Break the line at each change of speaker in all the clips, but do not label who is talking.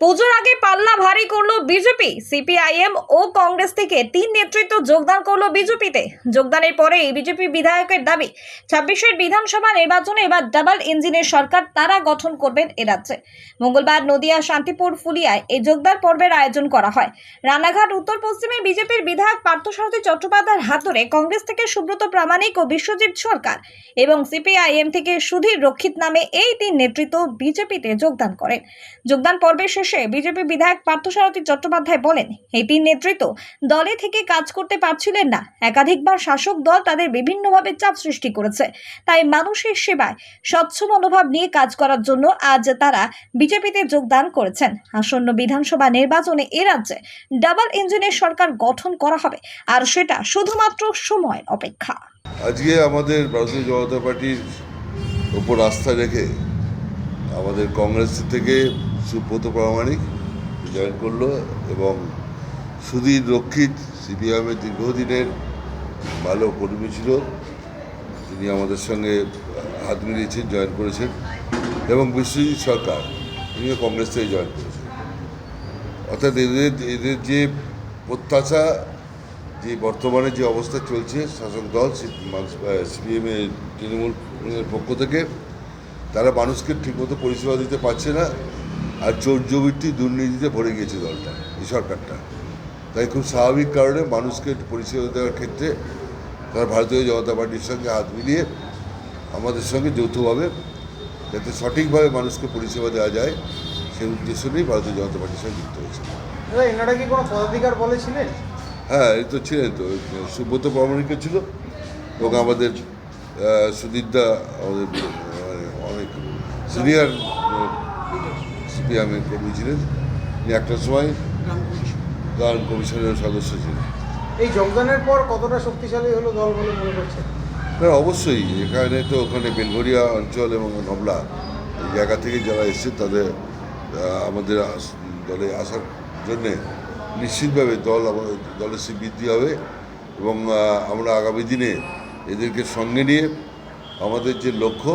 পুজোর আগে পাল্লা ভারী করল বিজেপি। সিপিআইএম ও কংগ্রেস থেকে তিন নেতৃত্ব যোগদান করল বিজেপিতে। যোগদানের পরে বিজেপি বিধায়কের দাবি, ছাব্বিশের বিধানসভা নির্বাচনে এবার ডাবল ইঞ্জিনের সরকার তারা গঠন করবেন এ রাজ্যে। মঙ্গলবার নদিয়া, শান্তিপুর, ফুলিয়ায় এই যোগদান পর্বের আয়োজন করা হয়। রানাঘাট, উত্তর পশ্চিমে বিজেপির বিধায়ক পার্থসারথী চট্টোপাধ্যায়ের হাত ধরে কংগ্রেস থেকে সুব্রত প্রামাণিক ও বিশ্বজিৎ সরকার এবং সিপিআইএম থেকে সুধীর রক্ষিত নামে এই তিন নেতৃত্ব বিজেপিতে যোগদান করেন। যোগদান পর্বের শেষে বিজেপি বিধায়ক পার্থসারথী চট্টোপাধ্যায় বলেন এই নেতৃত্ব দলে থেকে কাজ করতে পারছিলেন না। একাধিকবার শাসক দল তাদের বিভিন্নভাবে চাপ সৃষ্টি করেছে। তাই মানুষের সেবায় স্বচ্ছ মনোভাব নিয়ে কাজ করার জন্য আজ তারা বিজেপিতে যোগদান করেছেন। আসন্ন বিধানসভা নির্বাচনে এ রাজ্যে ডাবল ইঞ্জিনের সরকার গঠন করা হবে, আর সেটা শুধুমাত্র সময়ের অপেক্ষা।
আজকে আমাদের ভারতীয় জনতা পার্টির ওপর আস্থা রেখে আমাদের কংগ্রেস থেকে সুব্রত প্রামাণিক জয়েন করল এবং সুধীর রক্ষিত সিপিএমের দীর্ঘদিনের ভালো কর্মী ছিল। তিনি আমাদের সঙ্গে হাত মিলিয়েছেন জয়েন করেছেন এবং বিশ্বজিৎ সরকার, তিনিও কংগ্রেস থেকে জয়েন করেছেন। অর্থাৎ এদের এদের যে প্রত্যাশা, যে বর্তমানে যে অবস্থা চলছে শাসক দল সিপিএমের তৃণমূলের পক্ষ থেকে, তারা মানুষকে ঠিকমতো পরিষেবা দিতে পারছে না। আর চোর জবৃত্তি দুর্নীতিতে ভরে গিয়েছে দলটা এই সরকারটা। তাই খুব স্বাভাবিক কারণে মানুষকে পরিষেবা দেওয়ার ক্ষেত্রে তারা ভারতীয় জনতা পার্টির সঙ্গে হাত মিলিয়ে আমাদের সঙ্গে যৌথভাবে যাতে সঠিকভাবে মানুষকে পরিষেবা দেওয়া যায় সেই উদ্দেশ্য নিয়েই ভারতীয় জনতা পার্টির সঙ্গে যুক্ত হয়েছে।
এনারা কি কোনো পদাধিকার বলেছিলেন
হ্যাঁ এই তো ছিলেন তো। সুব্রত প্রামাণিকও ছিল এবং আমাদের সুদীপদা আমাদের মানে অনেক সিনিয়র সিপিএমের কর্মী ছিলেন তিনি একটা সময় গান কমিশনের সদস্য ছিলেন
এই যোগদানের পর কতটা শক্তিশালী হলো দল বলে মনে করছেন?
হ্যাঁ অবশ্যই এখানে তো ওখানে বেলঘরিয়া অঞ্চল এবং নবলা এই জায়গা থেকে যারা এসছে তাদের আমাদের দলে আসার জন্যে নিশ্চিতভাবে দল দলের সে বৃদ্ধি হবে এবং আমরা আগামী দিনে এদেরকে সঙ্গে নিয়ে আমাদের যে লক্ষ্য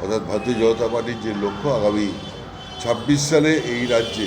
অর্থাৎ ভারতীয় জনতা পার্টির যে লক্ষ্য আগামী ছাব্বিশ সালে এই রাজ্যে